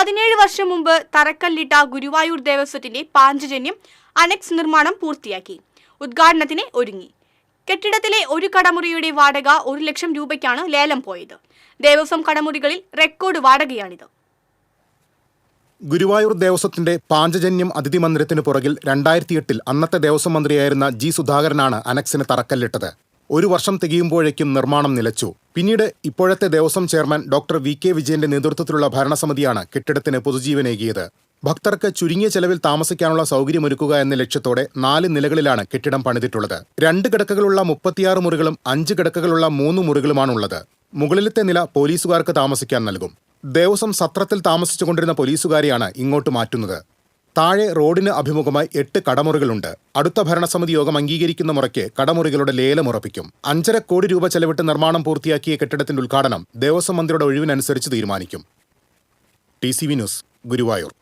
പതിനേഴ് വർഷം മുമ്പ് തറക്കല്ലിട്ട ഗുരുവായൂർ ദേവസ്വത്തിന്റെ പാഞ്ചജന്യം അനക്സ് നിർമ്മാണം പൂർത്തിയാക്കി. ഉദ്ഘാടനത്തിന് ഒരുങ്ങി. കെട്ടിടത്തിലെ ഒരു കടമുറിയുടെ വാടക ഒരു ലക്ഷം രൂപയ്ക്കാണ് ലേലം പോയത്. ദേവസ്വം കടമുറികളിൽ റെക്കോർഡ് വാടകയാണിത്. ഗുരുവായൂർ ദേവസ്വത്തിന്റെ പാഞ്ചജന്യം അതിഥി മന്ദിരത്തിന് പുറകിൽ രണ്ടായിരത്തി എട്ടിൽ അന്നത്തെ ദേവസ്വം മന്ത്രിയായിരുന്ന ജി സുധാകരനാണ് അനക്സിന് തറക്കല്ലിട്ടത്. ഒരു വർഷം തികയുമ്പോഴേക്കും നിർമ്മാണം നിലച്ചു. പിന്നീട് ഇപ്പോഴത്തെ Devaswom chairman doctor V K വിജയന്റെ നേതൃത്വത്തിലുള്ള ഭരണസമിതിയാണ് കെട്ടിടത്തിന് പുതുജീവനേകിയത്. ഭക്തർക്ക് ചുരുങ്ങിയ ചെലവിൽ താമസിക്കാനുള്ള സൗകര്യമൊരുക്കുക എന്ന ലക്ഷ്യത്തോടെ നാല് നിലകളിലാണ് കെട്ടിടം പണിതിട്ടുള്ളത്. രണ്ട് കിടക്കകളുള്ള മുപ്പത്തിയാറ് മുറികളും അഞ്ച് കിടക്കകളുള്ള മൂന്ന് മുറികളുമാണുള്ളത്. മുകളിലത്തെ നില പോലീസുകാർക്ക് താമസിക്കാൻ നൽകും. ദേവസ്വം സത്രത്തിൽ താമസിച്ചുകൊണ്ടിരുന്ന പോലീസുകാരെയാണ് ഇങ്ങോട്ട് മാറ്റുന്നത്. താഴെ റോഡിന് അഭിമുഖമായി എട്ട് കടമുറികളുണ്ട്. അടുത്ത ഭരണസമിതി യോഗം അംഗീകരിക്കുന്ന മുറയ്ക്ക് കടമുറികളുടെ ലേലം ഉറപ്പിക്കും. അഞ്ചര കോടി രൂപ ചെലവിട്ട് നിർമ്മാണം പൂർത്തിയാക്കിയ കെട്ടിടത്തിന്റെ ഉദ്ഘാടനം ദേവസ്വം മന്ത്രിയുടെ ഒഴിവിനനുസരിച്ച് തീരുമാനിക്കും. T C V news Guruvayur.